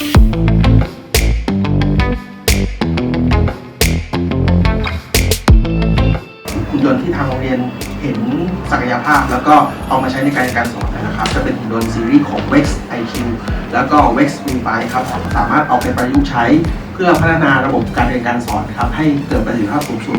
หุ่นยนต์ที่ทางโรงเรียนเห็นศักยภาพ แล้วก็เอามาใช้ในการการสอนนะครับ จะเป็นหุ่นยนต์ซีรีส์ของ Wex IQ แล้วก็ Wex V5 ครับ สามารถเอาไปประยุกต์ใช้ เพื่อพัฒนาระบบการเรียนการสอนครับ ให้เกิดประสิทธิภาพสูงสุด